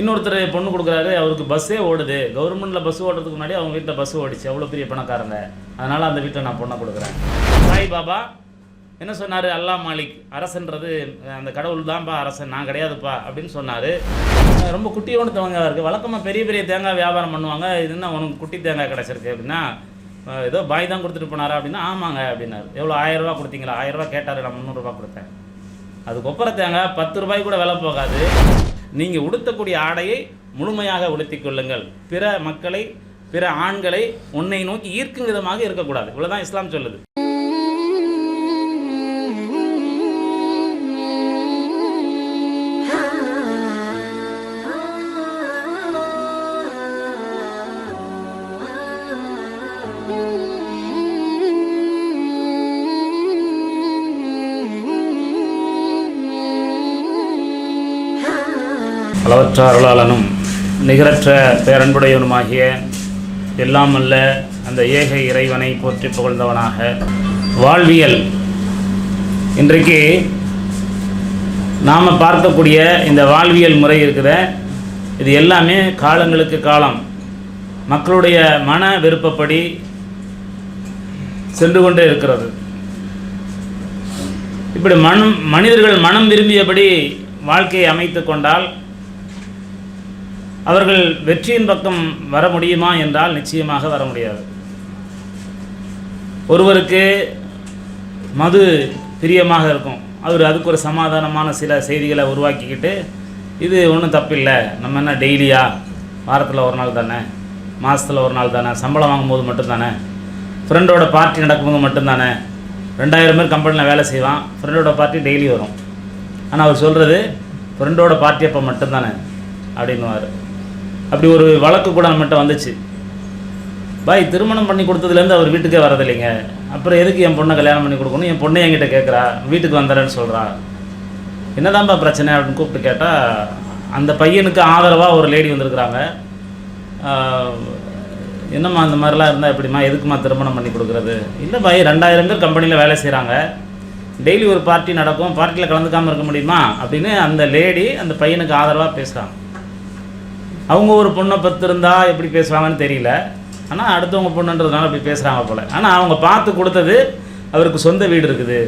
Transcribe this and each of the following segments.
இன்னொருத்தர் பொண்ணு கொடுக்குறாரு அவருக்கு பஸ்ஸே ஓடுது. கவர்மெண்ட்டில் பஸ் ஓடுறதுக்கு முன்னாடி அவங்க வீட்டில் பஸ் ஓடிச்சு. அவ்வளோ பெரிய பணக்காரங்க. அதனால் அந்த வீட்டில் நான் பொண்ணை கொடுக்குறேன். சாய் பாபா. என்ன சொன்னார்? அல்லா மாலிக். அரசன்றது அந்த கடவுள் தான்ப்பா அரசன். நான் கிடையாதுப்பா அப்படின்னு சொன்னார். ரொம்ப குட்டியோண்டு தேங்காய் இருக்குது வழக்கமாக பெரிய பெரிய தேங்காய் வியாபாரம் பண்ணுவாங்க. இது என்ன உனக்கு குட்டி தேங்காய் கிடச்சிருக்கு அப்படின்னா ஏதோ பாய் தான் கொடுத்துட்டு போனாரா அப்படின்னா ஆமாங்க அப்படின்னாரு. எவ்வளோ ஆயிரரூபா கொடுத்தீங்களா? ஆயிரரூபா கேட்டார். நான் முந்நூறுரூவா கொடுத்தேன். அது கொப்பரை தேங்காய் பத்து ரூபாய் கூட விலை போகாது. நீங்கள் உடுத்தக்கூடிய ஆடையை முழுமையாக உடுத்தி கொள்ளுங்கள். பிற மக்களை பிற ஆண்களை உன்னை நோக்கி ஈர்க்கும் விதமாக இருக்கக்கூடாது. இவ்வளவுதான் இஸ்லாம் சொல்லுது. அளவற்ற அருளாளனும் நிகரற்ற பேரன்புடையவனுமாகிய எல்லாம் அல்ல அந்த ஏக இறைவனை போற்றி புகழ்ந்தவனாக வாழ்வியல். இன்றைக்கு நாம் பார்க்கக்கூடிய இந்த வாழ்வியல் முறை இருக்குத. இது எல்லாமே காலங்களுக்கு காலம். மக்களுடைய மன விருப்பப்படி சென்று கொண்டே இருக்கிறது. இப்படி மனம் மனிதர்கள் மனம் விரும்பியபடி வாழ்க்கையை அமைத்து கொண்டால் அவர்கள் வெற்றியின் பக்கம் வர முடியுமா என்றால் நிச்சயமாக வர முடியாது. ஒருவருக்கு மது பிரியமாக இருக்கும். அவர் அதுக்கு ஒரு சமாதானமான சில செய்திகளை உருவாக்கிக்கிட்டு இது ஒன்றும் தப்பில்லை. நம்ம என்ன டெய்லியா? வாரத்தில் ஒரு நாள் தானே? மாதத்தில் ஒரு நாள் தானே? சம்பளம் வாங்கும்போது மட்டும்தானே? ஃப்ரெண்டோட பார்ட்டி நடக்கும்போது மட்டும்தானே? ரெண்டாயிரம் பேர் கம்பெனியில் வேலை செய்வான். ஃப்ரெண்டோட பார்ட்டி டெய்லி வரும். ஆனால் அவர் சொல்கிறது ஃப்ரெண்டோட பார்ட்டி அப்போ மட்டும்தானே? அப்படின்னுவார். அப்படி ஒரு வழக்கு கூட நம்மகிட்ட வந்துச்சு. பாய் திருமணம் பண்ணி கொடுத்ததுலேருந்து அவர் வீட்டுக்கே வரதில்லைங்க. அப்புறம் எதுக்கு என் பொண்ணை கல்யாணம் பண்ணி கொடுக்கணும்? என் பொண்ணை என்கிட்ட கேட்குறா வீட்டுக்கு வந்துடுறேன்னு சொல்கிறா என்னதான்ப்பா பிரச்சனை அப்படின்னு கூப்பிட்டு கேட்டால் அந்த பையனுக்கு ஆதரவாக ஒரு லேடி வந்திருக்கிறாங்க. என்னம்மா அந்த மாதிரிலாம் இருந்தால் எப்படிம்மா? எதுக்குமா திருமணம் பண்ணி கொடுக்குறது? இல்லை பாய் ரெண்டாயிரம் பேர் கம்பெனியில் வேலை செய்கிறாங்க டெய்லி ஒரு பார்ட்டி நடக்கும். பார்ட்டியில் கலந்துக்காமல் இருக்க முடியுமா? அப்படின்னு அந்த லேடி அந்த பையனுக்கு ஆதரவாக பேசுகிறாங்க அவங்க ஒரு பொண்ணை பத்து எப்படி பேசுவாங்கன்னு தெரியல. ஆனால் அடுத்தவங்க பொண்ணுன்றதுனால அப்படி பேசுகிறாங்க போல். ஆனால் அவங்க பார்த்து கொடுத்தது அவருக்கு சொந்த வீடு இருக்குது.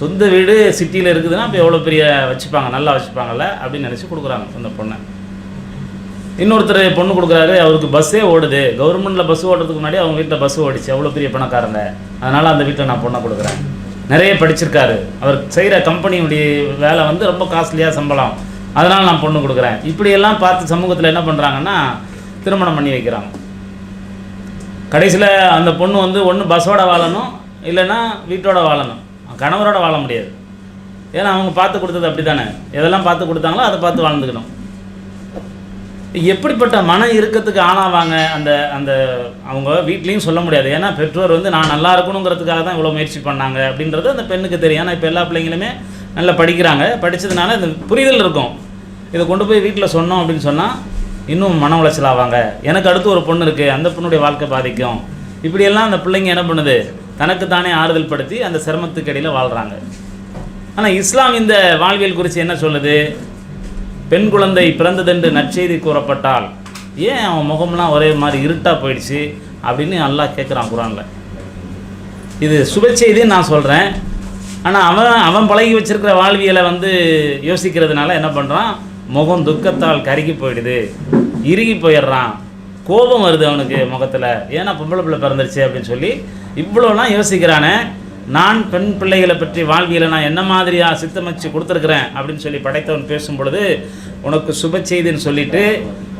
சொந்த வீடு சிட்டியில் இருக்குதுன்னா இப்போ எவ்வளோ பெரிய வச்சுப்பாங்க நல்லா வச்சுப்பாங்கல்ல அப்படின்னு நினச்சி கொடுக்குறாங்க சொந்த பொண்ணை. இன்னொருத்தர் பொண்ணு கொடுக்குறாரு அவருக்கு பஸ்ஸே ஓடுது. கவர்மெண்ட்டில் பஸ் ஓடுறதுக்கு முன்னாடி அவங்க வீட்டில் பஸ் ஓடிச்சு. அவ்வளோ பெரிய பணக்காரங்க. அதனால் அந்த வீட்டில் நான் பொண்ணை கொடுக்குறேன். நிறைய படிச்சிருக்காரு. அவர் செய்கிற கம்பெனியுடைய வேலை வந்து ரொம்ப காஸ்ட்லியாக சம்பளம். அதனால் நான் பொண்ணு கொடுக்குறேன். இப்படியெல்லாம் பார்த்து சமூகத்தில் என்ன பண்ணுறாங்கன்னா திருமணம் பண்ணி வைக்கிறாங்க. கடைசியில் அந்த பொண்ணு வந்து ஒன்று பஸ்ஸோட வாழணும் இல்லைன்னா வீட்டோட வாழணும். கணவரோட வாழ முடியாது. ஏன்னா அவங்க பார்த்து கொடுத்தது அப்படி தானே எதெல்லாம் பார்த்து கொடுத்தாங்களோ அதை பார்த்து வாழ்ந்துக்கணும். எப்படிப்பட்ட மன இறுக்கத்துக்கு ஆளாவாங்க அந்த அந்த அவங்க வீட்லேயும் சொல்ல முடியாது. ஏன்னா பெற்றோர் வந்து நான் நல்லா இருக்கணுங்கிறதுக்காக தான் இவ்வளோ முயற்சி பண்ணாங்க அப்படின்றது அந்த பெண்ணுக்கு தெரியும். ஏன்னா இப்போ எல்லா பிள்ளைங்களுமே நல்லா படிக்கிறாங்க. படித்ததுனால இந்த புரிதல் இருக்கும். இதை கொண்டு போய் வீட்டில் சொன்னோம் அப்படின்னு சொன்னால் இன்னும் மன உளைச்சல் ஆவாங்க. எனக்கு அடுத்து ஒரு பொண்ணு இருக்குது அந்த பொண்ணுடைய வாழ்க்கை பாதிக்கும். இப்படியெல்லாம் அந்த பிள்ளைங்க என்ன பண்ணுது? தனக்கு தானே ஆறுதல் படுத்தி அந்த சிரமத்துக்கு இடையில் வாழ்கிறாங்க ஆனால் இஸ்லாம் இந்த வாழ்வியல் குறித்து என்ன சொல்லுது? பெண் குழந்தை பிறந்ததென்று நற்செய்தி கூறப்பட்டால் ஏன் அவன் முகம்லாம் ஒரே மாதிரி இருட்டாக போயிடுச்சு அப்படின்னு நல்லா கேட்குறான் குரானில். இது சுப செய்தின்னு நான் சொல்கிறேன் ஆனால் அவன் அவன் பழகி வச்சிருக்கிற வாழ்வியலை வந்து யோசிக்கிறதுனால என்ன பண்ணுறான் முகம் துக்கத்தால் கருகி போயிடுது. இறுகி போயிடுறான். கோபம் வருது அவனுக்கு முகத்தில். ஏன்னா பொம்பளை பிள்ளை பிறந்துருச்சு அப்படின்னு சொல்லி இவ்வளோலாம் யோசிக்கிறானே. நான் பெண் பிள்ளைகளை பற்றி வாழ்வியலை நான் என்ன மாதிரியாக சித்தமைச்சு கொடுத்துருக்குறேன் அப்படின்னு சொல்லி படைத்தவன் பேசும் பொழுது உனக்கு சுப செய்தின்னு சொல்லிட்டு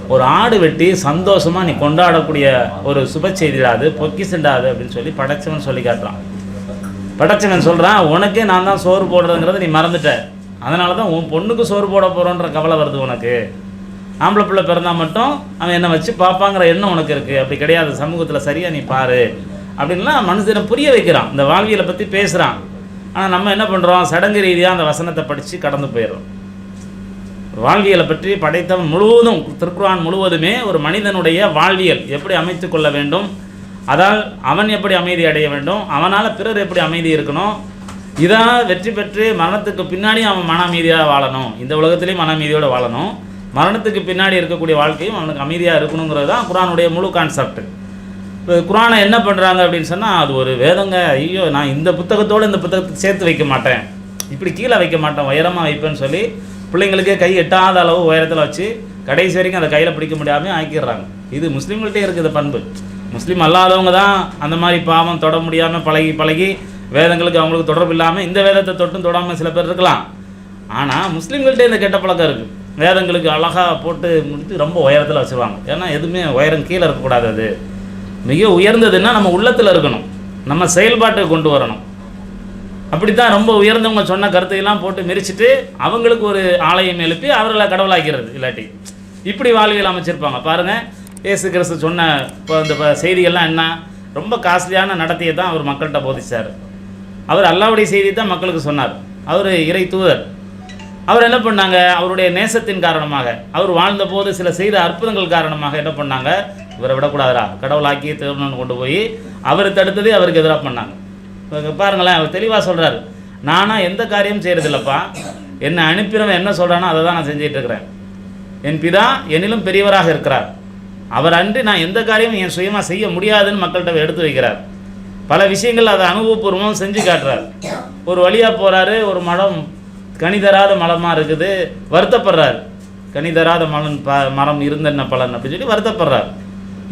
ஒரு ஆடு வெட்டி சந்தோஷமாக நீ கொண்டாடக்கூடிய ஒரு சுப செய்திடா அது செண்டாது அது அப்படின்னு சொல்லி படைச்சவன் சொல்லி காட்டுறான். படைச்சவன் சொல்கிறான் உனக்கே நான் தான் சோறு போடுறதுங்கிறத நீ மறந்துட்ட. அதனால தான் உன் பொண்ணுக்கு சோறு போட போகிறோன்ற கவலை வருது உனக்கு. ஆம்பளை பிள்ளை பிறந்தா மட்டும் அவன் என்னை வச்சு பார்ப்பாங்கிற எண்ணம் உனக்கு இருக்குது அப்படி கிடையாது. சமூகத்தில் சரியாக நீ பாரு. அப்படின்லாம் மனுஷனை புரிய வைக்கிறான். இந்த வாழ்வியலை பற்றி பேசுகிறான் ஆனால் நம்ம என்ன பண்ணுறோம் சடங்கு ரீதியாக அந்த வசனத்தை படித்து கடந்து போயிடும் வாழ்வியலை பற்றி படைத்தவன் முழுவதும் திருக்குறான் முழுவதுமே ஒரு மனிதனுடைய வாழ்வியல். எப்படி அமைத்து கொள்ள வேண்டும்? அதால் அவன் எப்படி அமைதி அடைய வேண்டும்? அவனால் பிறர் எப்படி அமைதி இருக்கணும்? இதான் வெற்றி பெற்று மரணத்துக்கு பின்னாடி அவன் மன அமைதியாக வாழணும். இந்த உலகத்துலேயும் மன அமைதியோடு வாழணும். மரணத்துக்கு பின்னாடி இருக்கக்கூடிய வாழ்க்கையும் அவனுக்கு அமைதியாக இருக்கணுங்கிறது தான் குரானுடைய முழு கான்செப்ட் இப்போ குரானை என்ன பண்ணுறாங்க அப்படின்னு சொன்னால் அது ஒரு வேதங்க. ஐயோ நான் இந்த புத்தகத்தோடு இந்த புத்தகத்தை சேர்த்து வைக்க மாட்டேன். இப்படி கீழே வைக்க மாட்டேன் உயரமாக வைப்பேன்னு சொல்லி பிள்ளைங்களுக்கே கை எட்டாத அளவு உயரத்தில் வச்சு கடைசி வரைக்கும் அதை கையில் பிடிக்க முடியாமல் ஆக்கிடுறாங்க. இது முஸ்லீம்கள்ட்டே இருக்குது பண்பு. முஸ்லீம் அல்லாதவங்க தான் அந்த மாதிரி பாவம் தொட முடியாமல் பழகி பழகி வேதங்களுக்கு அவங்களுக்கு தொடர்பு இல்லாமல் இந்த வேதத்தை தொட்டும் தொடாமல் சில பேர் இருக்கலாம். ஆனால் முஸ்லீம்கள்ட்டே இந்த கெட்ட பழக்கம் இருக்குது வேதங்களுக்கு அழகாக போட்டு முடித்து ரொம்ப உயரத்தில் வச்சுருவாங்க. ஏன்னா எதுவுமே உயரம் கீழே இருக்கக்கூடாது அது. மிக உயர்ந்ததுன்னா நம்ம உள்ளத்தில் இருக்கணும். நம்ம செயல்பாட்டுக்கு கொண்டு வரணும். அப்படி தான் ரொம்ப உயர்ந்தவங்க சொன்ன கருத்தையெல்லாம் போட்டு மிரிச்சிட்டு அவங்களுக்கு ஒரு ஆலயம் எழுப்பி அவர்களை கடவுளாக்கிறது இல்லாட்டி. இப்படி வாழ்வியல் அமைச்சிருப்பாங்க. பாருங்கள் இயேசு கிறிஸ்து சொன்ன இப்போ இந்த செய்திகள்லாம் என்ன? ரொம்ப காஸ்ட்லியான நடத்தையை தான் அவர் மக்கள்கிட்ட போதிச்சார். அவர் அல்லாவுடைய செய்தி தான் மக்களுக்கு சொன்னார். அவர் இறை தூதர். அவர் என்ன பண்ணாங்க? அவருடைய நேசத்தின் காரணமாக அவர் வாழ்ந்தபோது சில செய்த அற்புதங்கள் காரணமாக என்ன பண்ணாங்க? இவரை விடக்கூடாதா கடவுளாக்கி திருமணம் கொண்டு போய் அவர் தடுத்ததே அவருக்கு எதிராக பண்ணாங்க. பாருங்களேன் அவர் தெளிவாக சொல்கிறார் நானாக எந்த காரியம் செய்கிறதில்லப்பா என்னை அனுப்பினவன் என்ன சொல்கிறானோ அதை தான் நான் செஞ்சிட்டு இருக்கிறேன். என் பிதா என்னிலும் பெரியவராக இருக்கிறார். அவர் அன்றி நான் எந்த காரியமும் என் சுயமாக செய்ய முடியாதுன்னு மக்கள்கிட்ட எடுத்து வைக்கிறார். பல விஷயங்கள் அதை அனுபவபூர்வமாக செஞ்சு காட்டுறார். ஒரு வழியாக போகிறாரு ஒரு மரம் கணிதராத மலமாக இருக்குது வருத்தப்படுறாரு. கணிதராத மலன் ப மரம் இருந்தென்ன பலன் அப்படின்னு சொல்லி வருத்தப்படுறார்.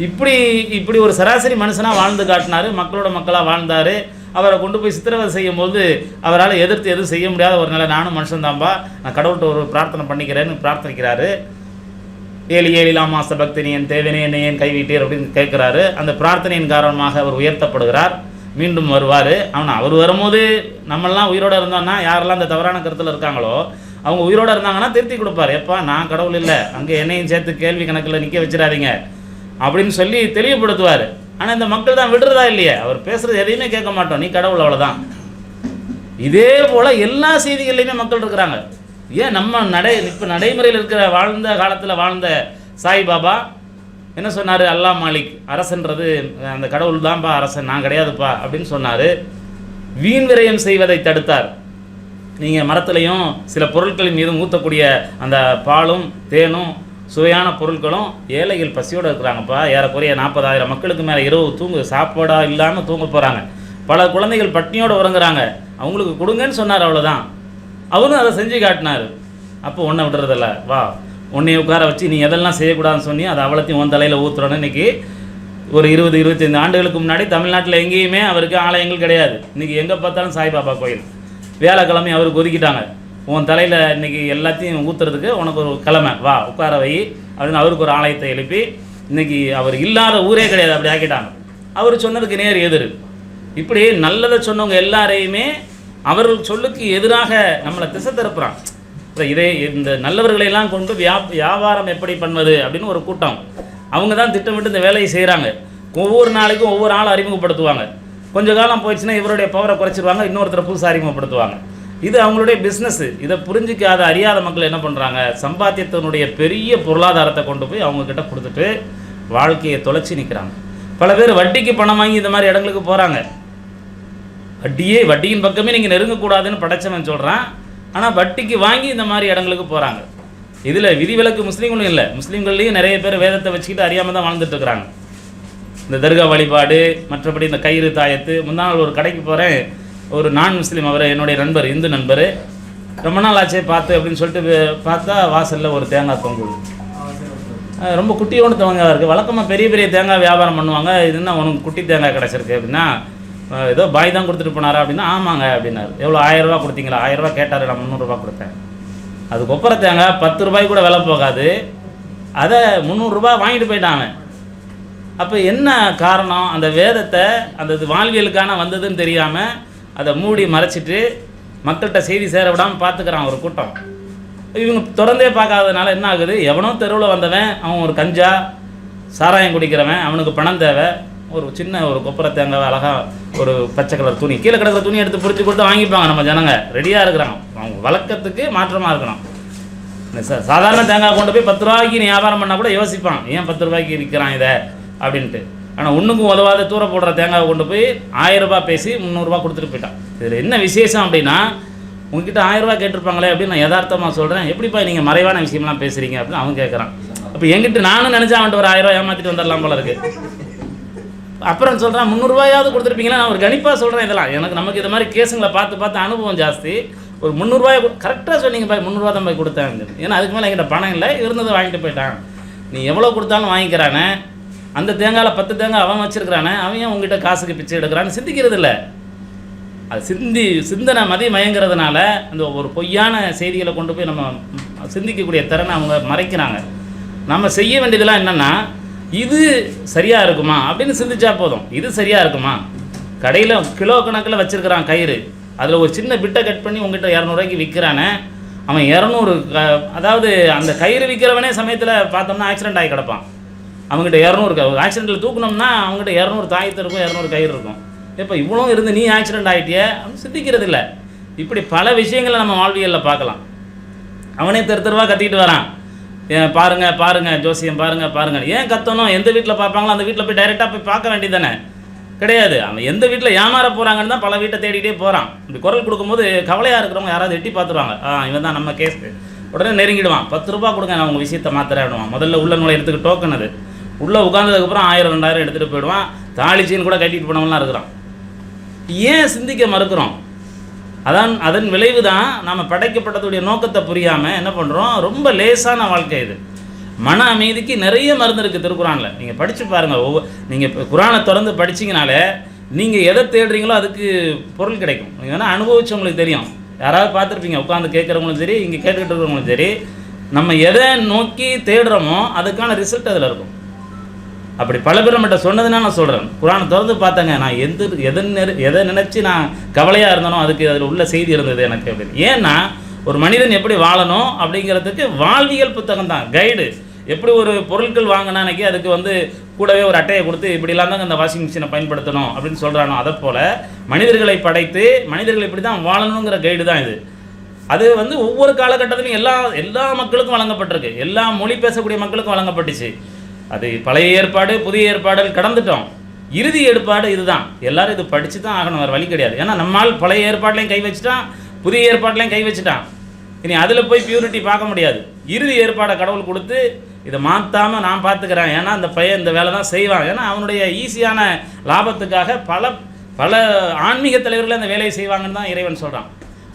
இப்படி இப்படி ஒரு சராசரி மனுஷனாக வாழ்ந்து காட்டினாரு மக்களோட மக்களாக வாழ்ந்தார். அவரை கொண்டு போய் சித்திரவதை செய்யும் போது அவரால் எதிர்த்து எதுவும் செய்ய முடியாத ஒரு நிலை. நானும் மனுஷன்தான்பா. நான் கடவுள்கிட்ட ஒரு பிரார்த்தனை பண்ணிக்கிறேன்னு பிரார்த்தனைக்கிறாரு ஏழி ஏழிலாம் சபக்தினி என் தேவனே என்னை ஏன் கைவிட்டீர் அப்படின்னு கேட்குறாரு. அந்த பிரார்த்தனையின் காரணமாக அவர் உயர்த்தப்படுகிறார். மீண்டும் வருவார். அவன் அவர் வரும்போது நம்மெல்லாம் உயிரோடு இருந்தோம்னா யாரெல்லாம் அந்த தவறான கருத்தில் இருக்காங்களோ அவங்க உயிரோடு இருந்தாங்கன்னா திருத்தி கொடுப்பார். எப்பா நான் கடவுள் இல்லை. அங்கே என்னையும் சேர்த்து கேள்வி கணக்கில் நிற்க வச்சிடாதீங்க அப்படின்னு சொல்லி தெளிவுபடுத்துவார். ஆனால் இந்த மக்கள் தான் விடுறதா இல்லையே? அவர் பேசுகிறது எதையுமே கேட்க மாட்டோம். நீ கடவுள் அவ்வளோதான் இதே போல் எல்லா செய்திகள்லையுமே மக்கள் இருக்கிறாங்க. ஏன் நம்ம நடை இப்போ நடைமுறையில் இருக்கிற வாழ்ந்த காலத்தில் வாழ்ந்த சாய்பாபா என்ன சொன்னார்? அல்லாஹ் மாலிக் அரசன்றது அந்த கடவுள் தான்ப்பா அரசன் நான் கிடையாதுப்பா அப்படின்னு சொன்னார். வீண் விரயம் செய்வதை தடுத்தார். நீங்கள் மரத்துலையும் சில பொருட்களின் மீதும் ஊற்றக்கூடிய அந்த பாலும் தேனும் சுவையான பொருட்களும் ஏழைகள் பசியோடு இருக்கிறாங்கப்பா. ஏறக்குறைய நாற்பதாயிரம் மக்களுக்கு மேலே இரவு தூங்கு சாப்பாடாக இல்லாமல் தூங்க போகிறாங்க பல குழந்தைகள் பட்னியோடு உறங்குறாங்க. அவங்களுக்கு கொடுங்கன்னு சொன்னார் அவ்வளோதான் அவரும் அதை செஞ்சு காட்டினார். அப்போ ஒன்றை விடுறதில்ல. வா உன்னை உட்கார வச்சு நீ எதெல்லாம் செய்யக்கூடாதுன்னு சொன்னி அதை அவ்வளோத்தையும் உன் தலையில் ஊற்றுறோன்னு இன்னைக்கு ஒரு இருபது இருபத்தைந்து ஆண்டுகளுக்கு முன்னாடி தமிழ்நாட்டில் எங்கேயுமே அவருக்கு ஆலயங்கள் கிடையாது. இன்றைக்கி எங்கே பார்த்தாலும் சாய்பாபா கோயில். வேலைக்கிழமை அவருக்கு ஒதுக்கிட்டாங்க உன் தலையில் இன்றைக்கி எல்லாத்தையும் ஊற்றுறதுக்கு உனக்கு ஒரு கிழமை. வா உட்கார வை அப்படின்னு அவருக்கு ஒரு ஆலயத்தை எழுப்பி இன்னைக்கு அவர் இல்லாத ஊரே கிடையாது அப்படி ஆக்கிட்டாங்க. அவர் சொன்னதுக்கு நேர் எதிர். இப்படி நல்லதை சொன்னவங்க எல்லாரையுமே அவர்கள் சொல்லுக்கு எதிராக நம்மளை திசை திருப்புறான் இதே இந்த நல்லவர்களை எல்லாம் கொண்டு வியா வியாபாரம் எப்படி பண்ணுவது அப்படின்னு ஒரு கூட்டம். அவங்க தான் திட்டமிட்டு இந்த வேலையை செய்கிறாங்க ஒவ்வொரு நாளைக்கும் ஒவ்வொரு ஆளும் அறிமுகப்படுத்துவாங்க. கொஞ்ச காலம் போயிடுச்சுன்னா இவருடைய பவரை குறைச்சிருவாங்க இன்னொருத்தரை புதுசாக அறிமுகப்படுத்துவாங்க. இது அவங்களுடைய பிஸ்னஸ்ஸு இதை புரிஞ்சிக்காத அறியாத மக்கள் என்ன பண்ணுறாங்க சம்பாத்தியத்தினுடைய பெரிய பொருளாதாரத்தை கொண்டு போய் அவங்கக்கிட்ட கொடுத்துட்டு வாழ்க்கையை தொலைச்சி நிற்கிறாங்க பல பேர் வட்டிக்கு பணம் வாங்கி இந்த மாதிரி இடங்களுக்கு போகிறாங்க வட்டியே வட்டியின் பக்கமே நீங்கள் நெருங்கக்கூடாதுன்னு படைச்சவன் சொல்கிறான் ஆனால் வட்டிக்கு வாங்கி இந்த மாதிரி இடங்களுக்கு போகிறாங்க இதில் விதிவிலக்கு முஸ்லீம்களும் இல்லை. முஸ்லீம்கள்லேயும் நிறைய பேர் வேதத்தை வச்சுக்கிட்டு அறியாமல் தான் வாழ்ந்துட்டு இருக்கிறாங்க. இந்த தர்கா வழிபாடு மற்றபடி இந்த கயிறு தாயத்து முந்தா நாள் ஒரு கடைக்கு போகிறேன் ஒரு நான் முஸ்லீம் அவர் என்னுடைய நண்பர் இந்து நண்பர். ரொம்ப நாள் ஆச்சே பார்த்து அப்படின்னு சொல்லிட்டு பார்த்தா வாசலில் ஒரு தேங்காய் தொங்குது ரொம்ப குட்டியோண்டு தேங்காய் இருக்குது வழக்கமாக பெரிய பெரிய தேங்காய் வியாபாரம் பண்ணுவாங்க. இது என்ன உனக்கு குட்டி தேங்காய் கிடச்சிருக்கு அப்படின்னா ஏதோ பாய் தான் கொடுத்துட்டு போனாரா அப்படின்னா ஆமாங்க அப்படின்னாரு. எவ்வளோ ஆயிரரூபா கொடுத்தீங்களா? ஆயிரரூபா கேட்டார் நான் முந்நூறுரூபா கொடுத்தேன். அதுக்கப்புறம் கொப்பர தேங்காய் பத்து ரூபாய் கூட விலை போகாது. அதை முந்நூறுரூபா வாங்கிட்டு போயிட்டான் அவன். அப்போ என்ன காரணம்? அந்த வேதத்தை அந்த இது வாழ்வியலுக்கான வந்ததுன்னு தெரியாமல் அதை மூடி மறைச்சிட்டு மக்கள்கிட்ட செய்தி சேர விடாமல் பார்த்துக்கிறான் ஒரு கூட்டம். இவங்க திறந்தே பார்க்காததுனால என்ன ஆகுது? எவனோ தெருவில் வந்தவன் அவன் ஒரு கஞ்சா சாராயம் குடிக்கிறவன் அவனுக்கு பணம் தேவை. ஒரு சின்ன ஒரு கொப்பரை தேங்காய் அழகாக ஒரு பச்சை கலர் துணி. கீழே கிடக்கிற துணி எடுத்து பிடிச்சி கொடுத்து வாங்கிப்பாங்க நம்ம ஜனங்க. ரெடியாக இருக்கிறாங்க. அவங்க வழக்கத்துக்கு மாற்றமாக இருக்கணும். சாதாரண தேங்காய் கொண்டு போய் பத்து ரூபாய்க்கு நீ வியாபாரம் பண்ணால் கூட யோசிப்பான் ஏன் பத்து ரூபாய்க்கு இருக்கிறான் இதை? அப்படின்ட்டு. ஆனால் ஒன்றுக்கும் உதவாத தூர போடுற தேங்காவை கொண்டு போய் ஆயிரரூபா பேசி முந்நூறுரூவா கொடுத்துட்டு போயிட்டான். இதில் என்ன விசேஷம் அப்படின்னா உங்ககிட்ட ஆயிரம் ரூபாய் கேட்டிருப்பாங்களே அப்படின்னு நான் யதார்த்தமாக சொல்கிறேன் எப்படிப்பா நீங்கள் மறைவான விஷயம்லாம் பேசுகிறீங்க அப்படின்னு அவன் கேட்குறான் அப்போ என்கிட்ட நானும் நினச்சா அவன்ட்டு ஒரு ஆயிரம் ஏமாற்றிட்டு வந்துடலாம் போல இருக்குது அப்புறம் சொல்கிறான் முந்நூறுரூவாயாவது கொடுத்துருப்பீங்களா? நான் ஒரு கணிப்பாக சொல்கிறேன் இதெல்லாம். எனக்கு நமக்கு இது மாதிரி கேஸுங்களை பார்த்து பார்த்து அனுபவம் ஜாஸ்தி. ஒரு முந்நூறுரூவாய் கரெக்டாக சொன்னீங்க பாய் முந்நூறுரூவா தான் போய் கொடுத்தாங்க ஏன்னா அதுக்கு மேலே என்கிட்ட பணம் இல்லை இருந்ததை வாங்கிட்டு போயிட்டான். நீ எவ்வளோ கொடுத்தாலும் வாங்கிக்கிறானே? அந்த தேங்காயில் பத்து தேங்காய் அவன் வச்சிருக்கிறானே? அவன் உங்ககிட்ட காசுக்கு பிச்சை எடுக்கிறான்னு சிந்திக்கிறது இல்லை. அது சிந்தி சிந்தனை மதி மயங்கிறதுனால அந்த ஒரு பொய்யான செய்திகளை கொண்டு போய் நம்ம சிந்திக்கக்கூடிய திறனை அவங்க மறைக்கிறாங்க. நம்ம செய்ய வேண்டியதெல்லாம் என்னென்னா இது சரியாக இருக்குமா? அப்படின்னு சிந்திச்சா போதும். இது சரியாக இருக்குமா? கடையில் கிலோ கணக்கில் வச்சுருக்கிறான் கயிறு. அதில் ஒரு சின்ன பிட்டை கட் பண்ணி உங்ககிட்ட இரநூறுவாய்க்கு விற்கிறானே அவன் இரநூறு க- அதாவது அந்த கயிறு விற்கிறவனே சமயத்தில் பார்த்தோம்னா ஆக்சிடென்ட் ஆகி கிடப்பான். அவங்ககிட்ட இரநூறு ஆக்சிடென்ட்டில் தூக்குனோம்னா அவங்ககிட்ட இரநூறு தாயத்து இருக்கும் இரநூறு கயிறு இருக்கும். இப்போ இவ்வளோ இருந்து நீ ஆக்சிடென்ட் ஆகிட்டியே அப்படின்னு சிந்திக்கிறது இல்லை. இப்படி பல விஷயங்களை நம்ம வாழ்வியலில் பார்க்கலாம். அவனே தெரு தெருவாக கத்திக்கிட்டு வரான். பாருங்க பாருங்க ஜோசியம் பாருங்க பாருங்க. ஏன் கத்தணும்? எந்த வீட்டில் பார்ப்பாங்களோ அந்த வீட்டில் போய் டைரெக்டாக போய் பார்க்க வேண்டியதானே கிடையாது. அவன் எந்த வீட்டில் ஏமாற போகிறாங்கன்னு தான் பல வீட்டை தேடிட்டே போகிறான் இப்படி குரல் கொடுக்கும்போது கவலையாக இருக்கிறவங்க யாராவது எட்டி பார்த்துருவாங்க. ஆ இவன் தான் நம்ம கேஸ் உடனே நெருங்கிடுவான். பத்து ரூபா கொடுங்க நான் உங்கள் விஷயத்தை மாத்திரடுவான் முதல்ல உள்ள நுழையிறதுக்கு டோக்கன் அது. உள்ளே உட்காந்ததுக்கப்புறம் ஆயிரம் ரெண்டாயிரம் எடுத்துகிட்டு போயிடுவான். தாளிச்சின்னு கூட கட்டிட்டு போனவன்லாம் இருக்கிறான். ஏன் சிந்திக்க மறுக்கிறோம்? அதான் அதன் விளைவு தான் நாம் படைக்கப்பட்டதுடைய நோக்கத்தை புரியாமல் என்ன பண்ணுறோம் ரொம்ப லேசான வாழ்க்கை இது. மன அமைதிக்கு நிறைய மருந்து இருக்குது திருக்குறானில். நீங்கள் படித்து பாருங்கள் ஒவ்வொரு நீங்கள் இப்போ குரானை திறந்து படிச்சீங்கனாலே நீங்கள் எதை தேடுறீங்களோ அதுக்கு பொருள் கிடைக்கும். நீங்கள் வேணால் அனுபவிச்சவங்களுக்கு தெரியும். யாராவது பார்த்துருப்பீங்க. உட்காந்து கேட்குறவங்களும் சரி இங்கே கேட்டுக்கிட்டு இருக்கிறவங்களும் சரி. நம்ம எதை நோக்கி தேடுறோமோ அதுக்கான ரிசல்ட் அதில் இருக்கும். அப்படி பல பேர் சொன்னதுன்னா நான் சொல்கிறேன் குரானை திறந்து பார்த்தேங்க. நான் எந்த எதை எதை நினச்சி நான் கவலையாக இருந்தனோ அதுக்கு அதில் உள்ள செய்தி இருந்தது எனக்கு அப்படின்னு. ஏன்னா ஒரு மனிதன் எப்படி வாழணும் அப்படிங்கிறதுக்கு வாழ்வியல் புத்தகம் தான் கைடு எப்படி ஒரு பொருட்கள் வாங்கினா அதுக்கு வந்து கூடவே ஒரு அட்டையை கொடுத்து இப்படிலாம் தாங்க அந்த வாஷிங் மிஷினை பயன்படுத்தணும் அப்படின்னு சொல்கிறானோ அதை போல் மனிதர்களை படைத்து மனிதர்கள் இப்படி தான் வாழணுங்கிற கைடு தான் இது. அது வந்து ஒவ்வொரு காலகட்டத்திலும் எல்லா எல்லா மக்களுக்கும் வழங்கப்பட்டிருக்கு. எல்லா மொழி பேசக்கூடிய மக்களுக்கும் வழங்கப்பட்டுச்சு. அது பழைய ஏற்பாடு புதிய ஏற்பாடுன்னு கடந்துட்டோம். இறுதி ஏற்பாடு இதுதான். எல்லாரும் இது படித்து தான் ஆகணும் வேறு வழி கிடையாது. ஏன்னா நம்மால் பழைய ஏற்பாட்லையும் கை வச்சுட்டான் புதிய ஏற்பாட்லையும் கை வச்சுட்டான். இனி அதில் போய் பியூரிட்டி பார்க்க முடியாது. இறுதி ஏற்பாடை கடவுள் கொடுத்து இதை மாற்றாமல் நான் பார்த்துக்கிறேன். ஏன்னா அந்த பையன் இந்த வேலை தான் செய்வான். ஏன்னா அவனுடைய ஈஸியான லாபத்துக்காக பல பல ஆன்மீக தலைவர்கள் அந்த வேலையை செய்வாங்கன்னு தான் இறைவன் சொல்கிறான்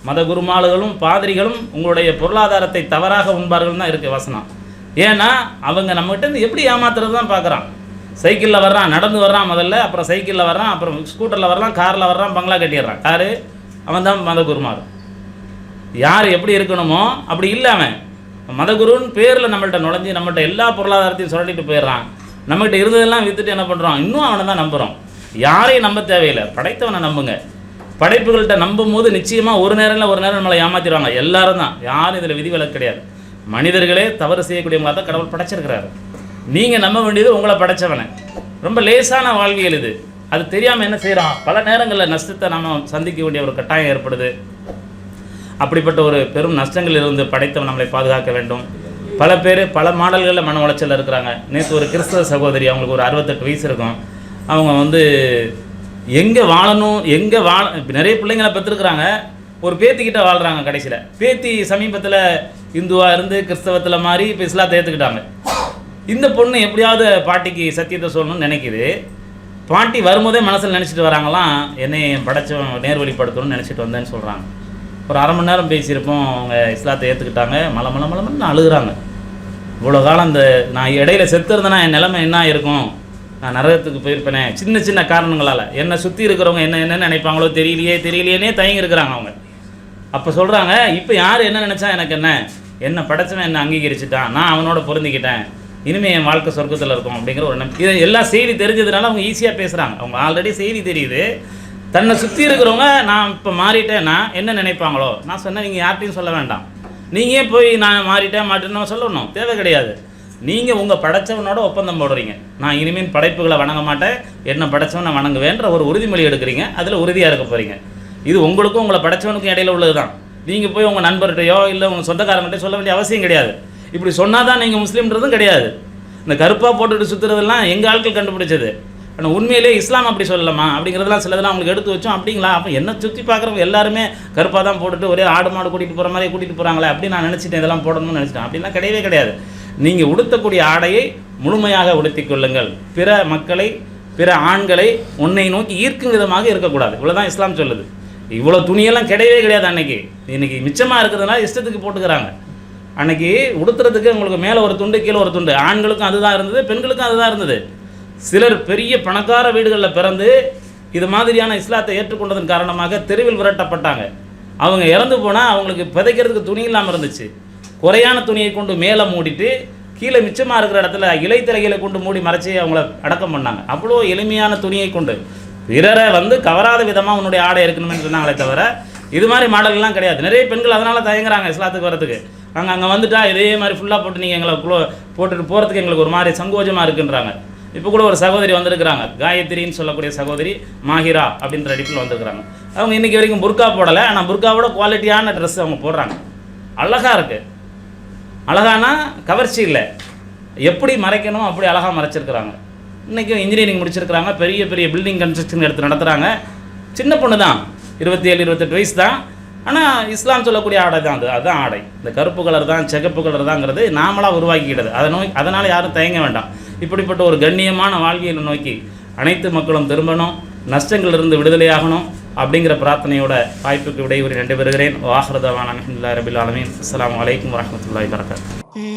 மத குருமாளுகளும் பாதிரிகளும் உங்களுடைய பொருளாதாரத்தை தவறாக உண்பார்கள் தான் இருக்குது வசனம். ஏன்னா அவங்க நம்மகிட்ட எப்படி ஏமாத்துறது தான் பார்க்குறான். சைக்கிளில் வர்றான் நடந்து வர்றான் முதல்ல அப்புறம் சைக்கிளில் வர்றான் அப்புறம் ஸ்கூட்டரில் வர்றான் காரில் வர்றான் பங்களா கட்டிடுறான். காரு அவன் தான் மத குருமார் யார் எப்படி இருக்கணுமோ அப்படி இல்லை அவன். மதகுருன்னு பேரில் நம்மள்கிட்ட நுழைஞ்சி நம்மள்கிட்ட எல்லா பொருளாதாரத்தையும் சுரண்டிட்டு போயிடுறான். நம்மகிட்ட இருந்ததெல்லாம் வித்துட்டு என்ன பண்ணுறான் இன்னும் அவனை தான் நம்புகிறோம் யாரையும் நம்ப தேவையில்லை. படைத்தவனை நம்புங்க. படைப்புகள்கிட்ட நம்பும் போது நிச்சயமாக ஒரு நேரம் ஒரு நேரம் நம்மளை ஏமாற்றிடுவாங்க எல்லாரும் தான். யாரும் இதில் விதிவிலக்கு கிடையாது. மனிதர்களே தவறு செய்யக்கூடியவங்களாக தான் கடவுள் படைச்சிருக்கிறாரு. நீங்கள் நம்ப வேண்டியது உங்களை படைச்சவனை. ரொம்ப லேசான வாழ்வியல் இது. அது தெரியாமல் என்ன செய்கிறோம் பல நேரங்களில் நஷ்டத்தை நாம் சந்திக்க வேண்டிய ஒரு கட்டாயம் ஏற்படுது. அப்படிப்பட்ட ஒரு பெரும் நஷ்டங்கள் இருந்து படைத்தவன் நம்மளை பாதுகாக்க வேண்டும். பல பேர் பல மாடல்களில் மன உளைச்சலில் இருக்கிறாங்க. நேற்று ஒரு கிறிஸ்தவ சகோதரி அவங்களுக்கு ஒரு அறுபத்தெட்டு வயசு இருக்கும். அவங்க வந்து எங்கே வாழணும்? எங்கே வாழ நிறைய பிள்ளைங்களை பெற்றுருக்குறாங்க ஒரு பேத்திக்கிட்ட வாழ்கிறாங்க கடைசியில். பேத்தி சமீபத்தில் இந்துவாக இருந்து கிறிஸ்தவத்தில் மாறி இப்போ இஸ்லாத்தை ஏற்றுக்கிட்டாங்க இந்த பொண்ணு எப்படியாவது பாட்டிக்கு சத்தியத்தை சொல்லணும்னு நினைக்குது. பாட்டி வரும்போதே மனசில் நினச்சிட்டு வராங்களாம் என்னை என் படைச்சவன் நேர்வழிப்படுத்தணும்னு நினச்சிட்டு வந்தேன்னு சொல்கிறாங்க ஒரு அரை மணி நேரம் பேசியிருப்போம் அவங்க இஸ்லாத்தை ஏற்றுக்கிட்டாங்க மலை மலை மலை மலை அழுகுறாங்க. இவ்வளோ காலம் இந்த நான் இடையில செத்துருந்தேன்னா என் நிலைமை என்ன இருக்கும் நான் நரகத்துக்கு போயிருப்பேனே. சின்ன சின்ன காரணங்களால். என்னை சுற்றி இருக்கிறவங்க என்ன என்ன நினைப்பாங்களோ தெரியலையே தெரியலையேனே தயங்கி இருக்கிறாங்க அவங்க. அப்போ சொல்கிறாங்க இப்போ யார் என்ன நினச்சா எனக்கு என்ன? என்ன படைச்சவன் என்ன அங்கீகரிச்சுட்டான் நான் அவனோட பொருந்திக்கிட்டேன். இனிமேல் என் வாழ்க்கை சொர்க்கத்தில் இருக்கும் அப்படிங்கிற ஒரு நம்பிக்கை. இது எல்லா செய்தி தெரிஞ்சதுனால அவங்க ஈஸியாக பேசுகிறாங்க அவங்க ஆல்ரெடி செய்தி தெரியுது. தன்னை சுற்றி இருக்கிறவங்க நான் இப்போ மாறிட்டேன்னா என்ன நினைப்பாங்களோ? நான் சொன்னேன் நீங்கள் யார்கிட்டையும் சொல்ல வேண்டாம். நீங்கள் போய் நான் மாறிட்டேன் மாட்டேன்னு சொல்லணும். தேவை கிடையாது. நீங்கள் உங்கள் படைச்சவனோட ஒப்பந்தம் போடுறீங்க. நான் இனிமேல் படைப்புகளை வணங்க மாட்டேன். என்ன படைச்சவனை வணங்குவேன்ற ஒரு உறுதிமொழி எடுக்கிறீங்க. அதில் உறுதியாக இருக்க போகிறீங்க இது உங்களுக்கும் உங்களை படைச்சவனுக்கும் இடையில உள்ளது தான் நீங்கள் போய் உங்கள் நண்பர்கிட்டயோ இல்லை உங்கள் சொந்தக்காரங்கள்ட்ட சொல்ல வேண்டிய அவசியம் கிடையாது. இப்படி சொன்னால் தான் நீங்கள் முஸ்லீம்ன்றதும் கிடையாது. இந்த கருப்பாக போட்டுட்டு சுற்றுறதெல்லாம் எங்கள் ஆட்கள் கண்டுபிடிச்சது? ஆனால் உண்மையிலே இஸ்லாம் அப்படி சொல்லலாமா அப்படிங்கிறதெல்லாம் சிலதெல்லாம் அவங்களுக்கு எடுத்து வச்சோம். அப்படிங்களா? அப்போ என்ன சுற்றி பார்க்குறவங்க எல்லாருமே கருப்பாக தான் போட்டுட்டு ஒரே ஆடு மாடு கூட்டிகிட்டு போகிற மாதிரி கூட்டிகிட்டு போகிறாங்களே அப்படி நான் நினச்சிட்டேன். இதெல்லாம் போடணும்னு நினச்சிட்டேன். அப்படிலாம் கிடையவே கிடையாது. நீங்கள் உடுத்தக்கூடிய ஆடையை முழுமையாக உடுத்திக் கொள்ளுங்கள். பிற மக்களை பிற ஆண்களை உன்னை நோக்கி ஈர்க்கும் விதமாக இருக்கக்கூடாது. இவ்வளோதான் இஸ்லாம் சொல்லுது. இவ்வளோ துணியெல்லாம் கிடையவே கிடையாது அன்னைக்கு. இன்றைக்கி மிச்சமாக இருக்கிறதுனால இஷ்டத்துக்கு போட்டுக்கிறாங்க. அன்னைக்கு உடுத்துறதுக்கு உங்களுக்கு மேலே ஒரு துண்டு கீழே ஒரு துண்டு. ஆண்களுக்கும் அதுதான் இருந்தது பெண்களுக்கும் அதுதான் இருந்தது. சிலர் பெரிய பணக்கார வீடுகளில் பிறந்து இது மாதிரியான இஸ்லாத்தை ஏற்றுக்கொண்டதன் காரணமாக தெருவில் விரட்டப்பட்டாங்க. அவங்க இறந்து போனால் அவங்களுக்கு புதைக்கிறதுக்கு துணி இல்லாமல் இருந்துச்சு. குறையான துணியை கொண்டு மேலே மூடிட்டு கீழே மிச்சமாக இருக்கிற இடத்துல இலைத்திரைகளை கொண்டு மூடி மறைச்சி அவங்கள அடக்கம் பண்ணாங்க. அவ்வளோ எளிமையான துணியை கொண்டு பிறரை வந்து கவராத விதமாக உன்னுடைய ஆடை இருக்கணும்னு சொன்னாங்களே தவிர இது மாதிரி மாடல்லாம் கிடையாது. நிறைய பெண்கள் அதனால் தயங்குறாங்க இஸ்லாத்துக்கு வரதுக்கு. நாங்கள் அங்கே வந்துட்டா இதே மாதிரி ஃபுல்லாக போட்டு நீங்கள் எங்களை போட்டுட்டு போகிறதுக்கு எங்களுக்கு ஒரு மாதிரி சங்கோஜமாக இருக்குன்றாங்க. இப்போ கூட ஒரு சகோதரி வந்திருக்கிறாங்க. காயத்ரின்னு சொல்லக்கூடிய சகோதரி மாஹிரா அப்படின்ற அடிப்பில் வந்திருக்கிறாங்க. அவங்க இன்னைக்கு வரைக்கும் புர்கா போடலை. ஆனால் புர்காவோட குவாலிட்டியான ட்ரெஸ் அவங்க போடுறாங்க. அழகாக இருக்குது அழகானா கவர்ச்சி இல்லை. எப்படி மறைக்கணும் அப்படி அழகாக மறைச்சிருக்கிறாங்க. இன்றைக்கும் இன்ஜினியரிங் முடிச்சிருக்கிறாங்க. பெரிய பெரிய பில்டிங் கன்ஸ்ட்ரக்ஷன் எடுத்து நடத்துகிறாங்க சின்ன பொண்ணு தான். இருபத்தி ஏழு இருபத்தெட்டு வயசு தான். ஆனால் இஸ்லாம் சொல்லக்கூடிய ஆடை தான் அது. அதுதான் ஆடை. இந்த கருப்பு கலர் தான் சிகப்பு கலர் தாங்கிறது நாமளாக உருவாக்கிக்கிட்டது. அதை நோய் அதனால் யாரும் தயங்க வேண்டாம். இப்படிப்பட்ட ஒரு கண்ணியமான வாழ்வியலை நோக்கி அனைத்து மக்களும் திரும்பணும். நஷ்டங்களிலிருந்து விடுதலையாகணும் அப்படிங்கிற பிரார்த்தனையோட வாய்ப்புக்கு விடையூறி நன்றி பெறுகிறேன். வாஹ்ரதவான் அலமதுல்லா ரபில் ஆலமீன். அஸ்ஸலாமு அலைக்கும் வரஹ்மத்துல்லாஹி வரகாத்துஹு